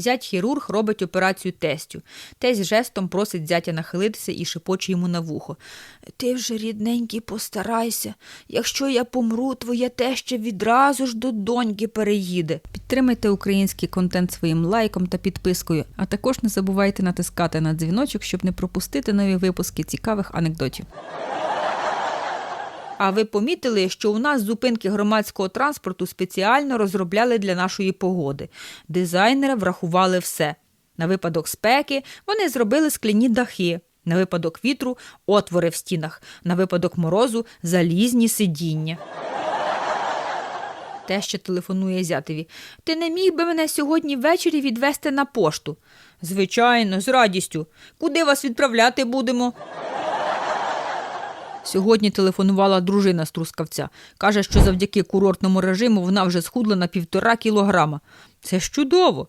Зять хірург робить операцію тестю. Тесть жестом просить зятя нахилитися і шепоче йому на вухо. Ти вже, рідненький, постарайся. Якщо я помру, твоє теще відразу ж до доньки переїде. Підтримайте український контент своїм лайком та підпискою, а також не забувайте натискати на дзвіночок, щоб не пропустити нові випуски цікавих анекдотів. А ви помітили, що у нас зупинки громадського транспорту спеціально розробляли для нашої погоди. Дизайнери врахували все. На випадок спеки вони зробили скляні дахи, на випадок вітру отвори в стінах, на випадок морозу залізні сидіння. Те, що телефонує зятеві. Ти не міг би мене сьогодні ввечері відвести на пошту? Звичайно, з радістю. Куди вас відправляти будемо? Сьогодні телефонувала дружина з Трускавця. Каже, що завдяки курортному режиму вона вже схудла на півтора кілограма. Це ж чудово.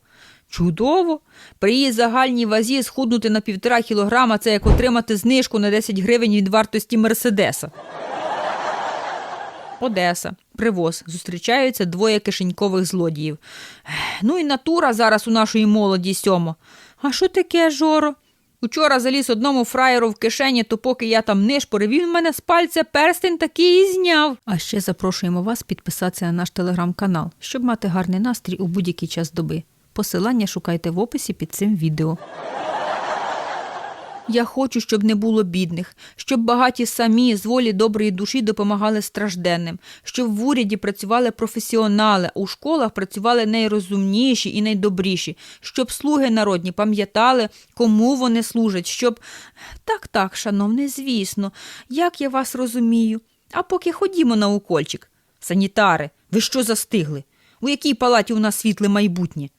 Чудово. При її загальній вазі схуднути на півтора кілограма це як отримати знижку на 10 гривень від вартості Мерседеса. Одеса, привоз. Зустрічаються двоє кишенькових злодіїв. Ну і натура зараз у нашої молоді сьомо. А що таке, Жоро? Учора заліз одному фраєру в кишені, то поки я там нишпорив, він мене з пальця перстень такий і зняв. А ще запрошуємо вас підписатися на наш телеграм-канал, щоб мати гарний настрій у будь-який час доби. Посилання шукайте в описі під цим відео. Я хочу, щоб не було бідних, щоб багаті самі з волі доброї душі допомагали стражденним, щоб в уряді працювали професіонали, у школах працювали найрозумніші і найдобріші, щоб слуги народні пам'ятали, кому вони служать, щоб. Так, так, шановне, звісно, як я вас розумію. А поки ходімо на укольчик. Санітари, ви що застигли? У якій палаті у нас світле майбутнє?